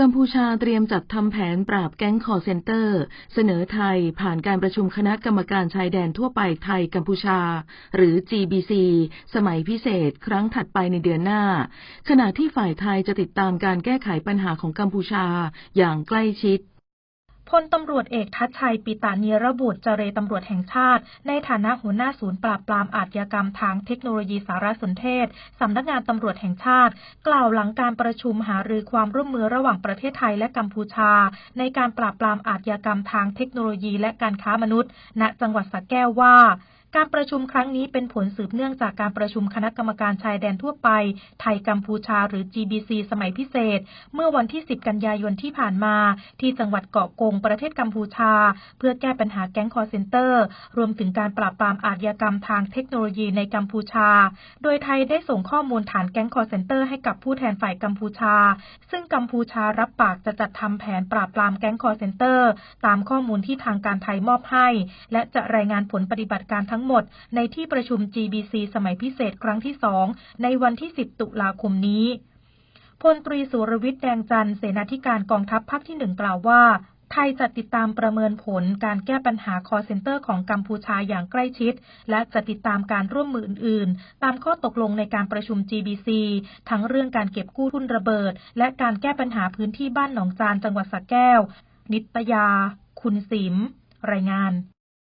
กัมพูชาเตรียมจัดทำแผนปราบแก๊งคอเซนเตอร์ เสนอไทยผ่านการประชุมคณะกรรมการชายแดนทั่วไปไทยกัมพูชา หรือ GBC สมัยพิเศษครั้งถัดไปในเดือนหน้า ขณะที่ฝ่ายไทยจะติดตามการแก้ไขปัญหาของกัมพูชาอย่างใกล้ชิด พลตำรวจเอกทัชชัย ปิตานีระบุเจรตำรวจแห่งชาติ ในฐานะหัวหน้าศูนย์ปราบปรามอาชญากรรมทางเทคโนโลยีสารสนเทศ สำนักงานตำรวจแห่งชาติ กล่าวหลังการประชุมหารือความร่วมมือระหว่างประเทศไทยและกัมพูชา ในการปราบปรามอาชญากรรมทางเทคโนโลยีและการค้ามนุษย์ ณจังหวัดสระแก้วว่า การประชุมครั้งนี้เป็นผลสืบเนื่องจากการประชุมคณะกรรมการชายแดนทั่วไป ไทยกัมพูชาหรือ GBC สมัยพิเศษ เมื่อวันที่ 10 กันยายนที่ผ่านมา ที่จังหวัดเกาะกงประเทศกัมพูชา เพื่อแก้ปัญหาแก๊งคอร์เซนเตอร์ รวมถึงการปราบปรามอาชญากรรมทางเทคโนโลยีในกัมพูชา โดยไทยได้ส่งข้อมูลฐานแก๊งคอร์เซนเตอร์ให้กับผู้แทนฝ่ายกัมพูชา ซึ่งกัมพูชารับปากจะจัดทำแผนปราบปรามแก๊งคอร์เซนเตอร์ ตามข้อมูลที่ทางการไทยมอบให้ และจะรายงานผลปฏิบัติการทั้งหมดในที่ประชุม GBC สมัยพิเศษครั้งที่สองในวันที่ 10 ตุลาคมนี้พลตรีสุรวิทย์แดงจันทร์เสนาธิการกองทัพภาคที่หนึ่งกล่าวว่า ไทยจะติดตามประเมินผลการแก้ปัญหาคอเซ็นเตอร์ของกัมพูชาอย่างใกล้ชิด และจะติดตามการร่วมมืออื่น ๆ ตามข้อตกลงในการประชุม GBC ทั้งเรื่องการเก็บกู้ทุนระเบิด และการแก้ปัญหาพื้นที่บ้านหนองจานจังหวัดสระแก้ว นิตยา คุณสิม รายงาน